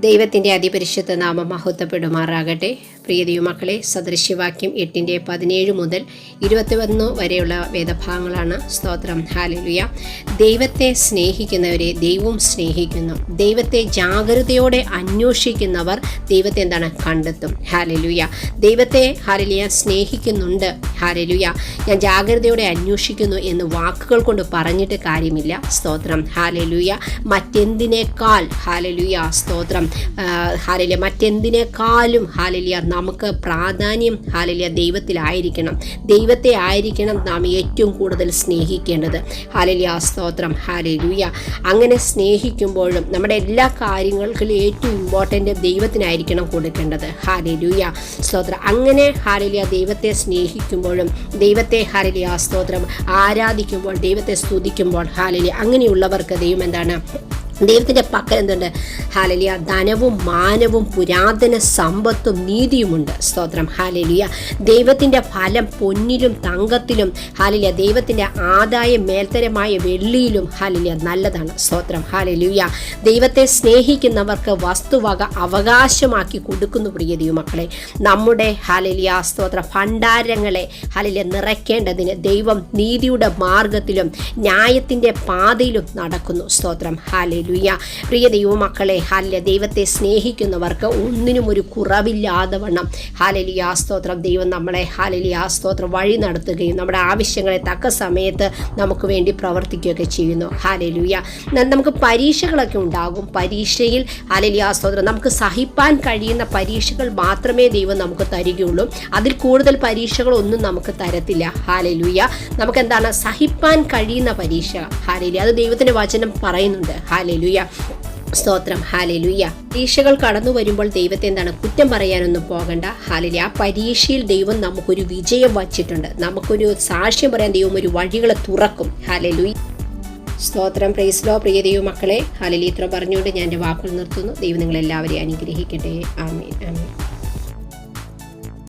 ദൈവത്തിന്റെ അതിപരിശുദ്ധ നാമം മഹത്വപ്പെടുമാറാകട്ടെ. പ്രിയ ദൈവമക്കളെ സദൃശ്യവാക്യം എട്ടിന്റെ പതിനേഴ് മുതൽ ഇരുപത്തിയൊന്ന് വരെയുള്ള വേദഭാഗങ്ങളാണ് സ്തോത്രം. ഹാലലുയ ദൈവത്തെ സ്നേഹിക്കുന്നവരെ ദൈവവും സ്നേഹിക്കുന്നു. ദൈവത്തെ ജാഗ്രതയോടെ അന്വേഷിക്കുന്നവർ ദൈവത്തെ എന്താണ്? കണ്ടെത്തും. ഹാലലുയ ദൈവത്തെ ഹാലലിയ സ്നേഹിക്കുന്നുണ്ട്. ഹാലലുയ ഞാൻ ജാഗ്രതയോടെ അന്വേഷിക്കുന്നു എന്ന് വാക്കുകൾ കൊണ്ട് പറഞ്ഞിട്ട് കാര്യമില്ല. സ്തോത്രം. ഹാലലുയ മറ്റെന്തിനേക്കാൾ? ഹാലലുയ സ്തോത്രം. ഹാലലിയ മറ്റെന്തിനേക്കാളും ഹാലലിയ നമുക്ക് പ്രാധാന്യം ഹാലലിയ ദൈവത്തിലായിരിക്കണം. ദൈവത്തെ ആയിരിക്കണം നാം ഏറ്റവും കൂടുതൽ സ്നേഹിക്കേണ്ടത്. ഹാലലിയ സ്തോത്രം ഹാലലുയ. അങ്ങനെ സ്നേഹിക്കുമ്പോഴും നമ്മുടെ എല്ലാ കാര്യങ്ങൾക്കും ഏറ്റവും ഇമ്പോർട്ടന്റ് ദൈവത്തിനായിരിക്കണം കൊടുക്കേണ്ടത്. ഹാലലുയ സ്തോത്രം. അങ്ങനെ ഹാലലിയ ദൈവത്തെ സ്നേഹിക്കുമ്പോഴും ദൈവത്തെ ഹാലലിയ സ്തോത്രം ആരാധിക്കുമ്പോൾ ദൈവത്തെ സ്തുതിക്കുമ്പോൾ ഹാലലിയ അങ്ങനെയുള്ളവർക്ക് ദൈവം എന്താണ്? ദൈവത്തിന്റെ പക്കൽ എന്തുണ്ട്? ഹാലലിയ ധനവും മാനവും പുരാതന സമ്പത്തും നീതിയുമുണ്ട്. സ്തോത്രം. ഹാലലിയ ദൈവത്തിന്റെ ഫലം പൊന്നിലും തങ്കത്തിലും ഹാലലിയ ദൈവത്തിന്റെ ആദായം മേൽത്തരമായ വെള്ളിയിലും ഹാലലിയ നല്ലതാണ്. സ്തോത്രം. ഹാലലിയ ദൈവത്തെ സ്നേഹിക്കുന്നവർക്ക് വസ്തുവക അവകാശമാക്കി കൊടുക്കുന്നു പ്രിയ ദൈവമക്കളെ. നമ്മുടെ ഹാലലിയ സ്തോത്ര ഭണ്ഡാരങ്ങളെ ഹാലലിയ നിറയ്ക്കേണ്ടതിന് ദൈവം നീതിയുടെ മാർഗത്തിലും ന്യായത്തിന്റെ പാതയിലും നടക്കുന്നു. സ്തോത്രം. ഹാലലി ഹാലലുയ്യ പ്രിയ ദൈവമക്കളെ ഹാലിയ ദൈവത്തെ സ്നേഹിക്കുന്നവർക്ക് ഒന്നിനും ഒരു കുറവില്ലാതെ വണ്ണം ഹാലലിയ സ്തോത്രം. ദൈവം നമ്മളെ ഹാലലിയ സ്തോത്രം വഴി നടത്തുകയും നമ്മുടെ ആവശ്യങ്ങളെ തക്ക സമയത്ത് നമുക്ക് വേണ്ടി പ്രവർത്തിക്കുകയൊക്കെ ചെയ്യുന്നു. ഹാലലുയ്യ നമുക്ക് പരീക്ഷകളൊക്കെ ഉണ്ടാകും. പരീക്ഷയിൽ ഹാലലിയ സ്തോത്രം നമുക്ക് സഹിപ്പാൻ കഴിയുന്ന പരീക്ഷകൾ മാത്രമേ ദൈവം നമുക്ക് തരികയുള്ളൂ. അതിൽ കൂടുതൽ പരീക്ഷകളൊന്നും നമുക്ക് തരത്തില്ല. ഹാലലുയ്യ നമുക്ക് എന്താണ് സഹിപ്പാൻ കഴിയുന്ന പരീക്ഷ. ഹാലലി അത് ദൈവത്തിന്റെ വചനം പറയുന്നുണ്ട്. ഹാലലു ഹാലലുയ സ്തോത്രം. ഹാലലുയ്യ പരീക്ഷകൾ കടന്നു വരുമ്പോൾ ദൈവത്തെ എന്താണ് കുറ്റം പറയാനൊന്നും പോകണ്ട. ഹാലലി ആ പരീക്ഷയിൽ ദൈവം നമുക്കൊരു വിജയം വച്ചിട്ടുണ്ട്. നമുക്കൊരു സാക്ഷ്യം പറയാൻ ദൈവം ഒരു വഴികളെ തുറക്കും. ഹാലലുയി സ്തോത്രം. പ്രൈസ്ലോ പ്രിയ ദൈവ മക്കളെ ഹാലലി ഇത്ര പറഞ്ഞുകൊണ്ട് ഞാൻ എന്റെ വാക്കുകൾ നിർത്തുന്നു. ദൈവം നിങ്ങളെല്ലാവരെയും അനുഗ്രഹിക്കട്ടെ. ആമീൻ. ആമേ